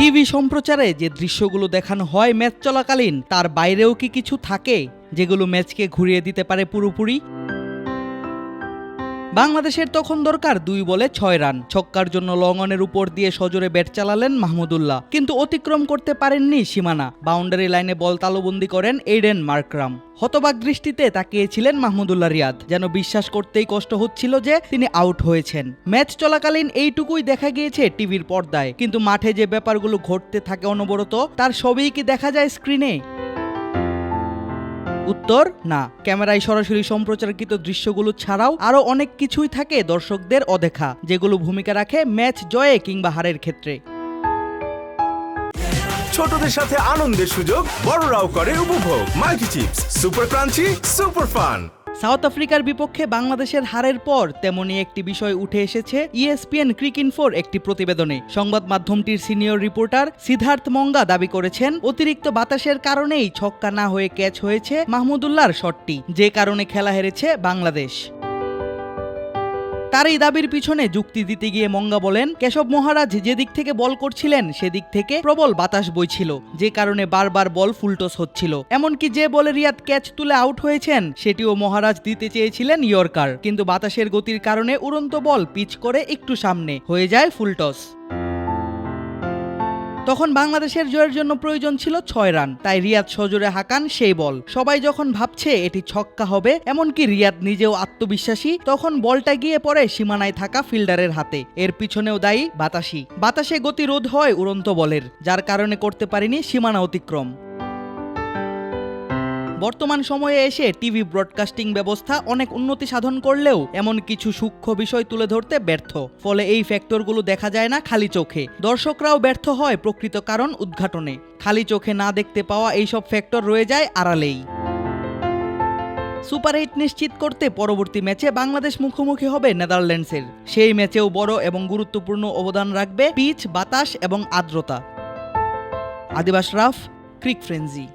TV সম্প্রচারে যে দৃশ্যগুলো দেখানো হয় ম্যাচ চলাকালীন, তার বাইরেও কি কিছু থাকে? যেগুলো ম্যাচকে ঘুরিয়ে দিতে পারে পুরোপুরি? বাংলাদেশের তখন দরকার দুই বলে ছয় রান। ছক্কার জন্য লঙ্গনের উপর দিয়ে সজোরে ব্যাট চালালেন মাহমুদুল্লাহ কিন্তু অতিক্রম করতে পারেননি সীমানা। বাউন্ডারি লাইনে বল তালুবন্দি করেন এইডেন মার্করাম। হতবাক দৃষ্টিতে তাকিয়েছিলেন মাহমুদুল্লাহ রিয়াদ। যেন বিশ্বাস করতেই কষ্ট হচ্ছিল যে তিনি আউট হয়েছেন। ম্যাচ চলাকালীন এইটুকুই দেখা গিয়েছে টিভির পর্দায়। কিন্তু মাঠে যে ব্যাপারগুলো ঘটতে থাকে অনবরত, তার সবই কি দেখা যায় স্ক্রিনে? উত্তর, না। ক্যামেরায় সরাসরি সম্প্রচারকৃত দৃশ্যগুলো ছাড়াও আরও অনেক কিছুই থাকে দর্শকদের অদেখা, যেগুলো ভূমিকা রাখে ম্যাচ জয়ে কিংবা হারের ক্ষেত্রে। ছোটদের সাথে আনন্দের সুযোগ বড়রাও করে উপভোগ। Multi chips, super crunchy, super fun. South আফ্রিকার বিপক্ষে বাংলাদেশের হারের পর তেমনই একটি বিষয় উঠে এসেছে ইএসপিএন ইএসপিএন ক্রিকইনফোর একটি প্রতিবেদনে। সংবাদ মাধ্যমটির সিনিয়র রিপোর্টার সিদ্ধার্থ মঙ্গা দাবি করেছেন, অতিরিক্ত বাতাসের কারণেই ছক্কা না হয়ে ক্যাচ হয়েছে মাহমুদুল্লাহর শটটি, যে কারণে খেলা হেরেছে বাংলাদেশ। তার এই দাবির পিছনে যুক্তি দিতে গিয়ে মঙ্গা বলেন, কেশব মহারাজ যেদিক থেকে বল করছিলেন, সেদিক থেকে প্রবল বাতাস বইছিল। যে কারণে বারবার বল ফুলটস হচ্ছিল। এমনকি যে বলে রিয়াদ ক্যাচ তুলে আউট হয়েছেন, সেটিও মহারাজ দিতে চেয়েছিলেন ইয়র্কার। কিন্তু বাতাসের গতির কারণে উড়ন্ত বল পিচ করে একটু সামনে হয়ে যায় ফুলটস। তখন বাংলাদেশের জয়ের জন্য প্রয়োজন ছিল ছয় রান। তাই রিয়াদ সজোরে হাকান সেই বল। সবাই যখন ভাবছে এটি ছক্কা হবে, এমনকি রিয়াদ নিজেও আত্মবিশ্বাসী, তখন বলটা গিয়ে পড়ে সীমানায় থাকা ফিল্ডারের হাতে। এর পিছনেও দায়ী বাতাসি। বাতাসে গতিরোধ হয় উড়ন্ত বলের, যার কারণে করতে পারিনি সীমানা অতিক্রম। বর্তমান সময়ে এসে টিভি ব্রডকাস্টিং ব্যবস্থা অনেক উন্নতি সাধন করলেও এমন কিছু সূক্ষ্ম বিষয় তুলে ধরতে ব্যর্থ। ফলে এই ফ্যাক্টরগুলো দেখা যায় না খালি চোখে। দর্শকরাও ব্যর্থ হয় প্রকৃত কারণ উদ্ঘাটনে। খালি চোখে না দেখতে পাওয়া এইসব ফ্যাক্টর রয়ে যায় আড়ালেই। সুপার এইট নিশ্চিত করতে পরবর্তী ম্যাচে বাংলাদেশ মুখোমুখি হবে নেদারল্যান্ডসের। সেই ম্যাচেও বড় এবং গুরুত্বপূর্ণ অবদান রাখবে পিচ, বাতাস এবং আর্দ্রতা। আদিবাস রাফ, ক্রিক ফ্রেঞ্জি